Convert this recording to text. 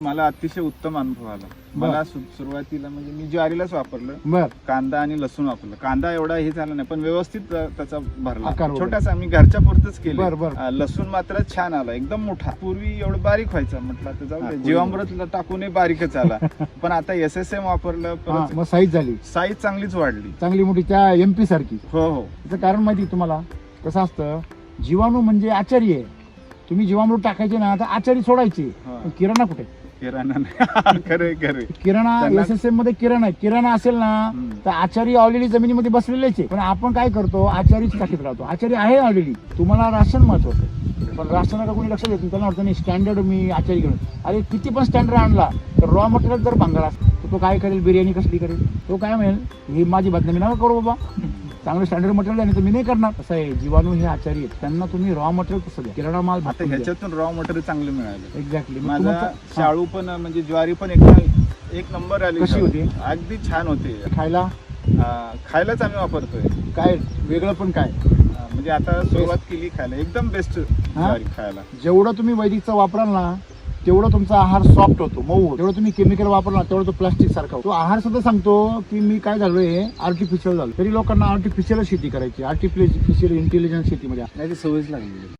मला अतिशय उत्तम अनुभव आला. मला सु- सुरुवातीला म्हणजे मी ज्वारीलाच वापरलं. बर. कांदा आणि लसूण वापरलं. कांदा एवढा हे झाला नाही पण व्यवस्थित अ, त्याचा भरला. आकार वगैरे. छोटासा मी घरच्या पुरतच केलं बर, बर. लसूण मात्र छान आला एकदम मोठा. पूर्वी एवढं बारीक व्हायचा म्हटलं तर जाऊ हा, दे पूर्वी. जीवामृत टाकूनही बारीकच आला. पण आता एस एस एम वापरलं हा परत मग साईज झाली. साईज चांगलीच वाढली. चांगली मोठी त्या एमपी सारखी. हो हो. त्याचं कारण माहिती आहे तुम्हाला? कसं असतं जीवाणू म्हणजे आचारी आहे. तुम्ही जीवामृत टाकायचे ना तर आचारी सोडायचे. पण किराणा कुठे? किराणा नाही. खरे खरे किराणा एस एस एममध्ये किराणा आहे. किराणा असेल ना. तर आचारी ऑलरेडी जमिनीमध्ये बसलेलेच आहे. पण आपण काय करतो आचारीच टाकीत राहतो आचारी आहे ऑलरेडी तुम्हाला राशन महत्वाचं आहे. पण राशनाला कोणी लक्ष देत नाही. त्यांना वाटतं नाही स्टँडर्ड मी आचारी घेऊन. अरे किती पण स्टँडर्ड आणला तर रॉ मटेरियल जर असतो तर तो काय करेल? बिर्याणी कसली करेल? तो काय म्हणेल? ही माझी बदनामी नका करू बाबा. चांगलं स्टँडर्ड मटेरियल तर मी नाही करणार. कसं आहे जीवाणू हे आचारी आहेत. त्यांना तुम्ही रॉ मटेरियल कसं द्या? किराणा माल आता ह्याच्यातून रॉ मटेरियल चांगलं मिळालं. एक्झॅक्टली माझा शाळू पण म्हणजे ज्वारी पण एक एक नंबर आली कशी होती? अगदी छान होते. खायला? खायलाच आम्ही वापरतोय. काय? वेगळं पण काय? म्हणजे आता सुरुवात केली खायला. एकदम बेस्ट? ज्वारी खायला. जेवढं तुम्ही वैदिकचा वापराल ना तेवढं तुमचा आहार सॉफ्ट होतो मऊ होतो तुम्ही केमिकल वापरला तेवढं तो प्लास्टिक सारखा होतो. आहार सुद्धा सांगतो की मी काय झालोय आर्टिफिशियल झालो तरी लोकांना आर्टिफिशियल शेती करायची आर्टिफिशियल इंटेलिजन्स शेतीमध्ये. सवयच लागली.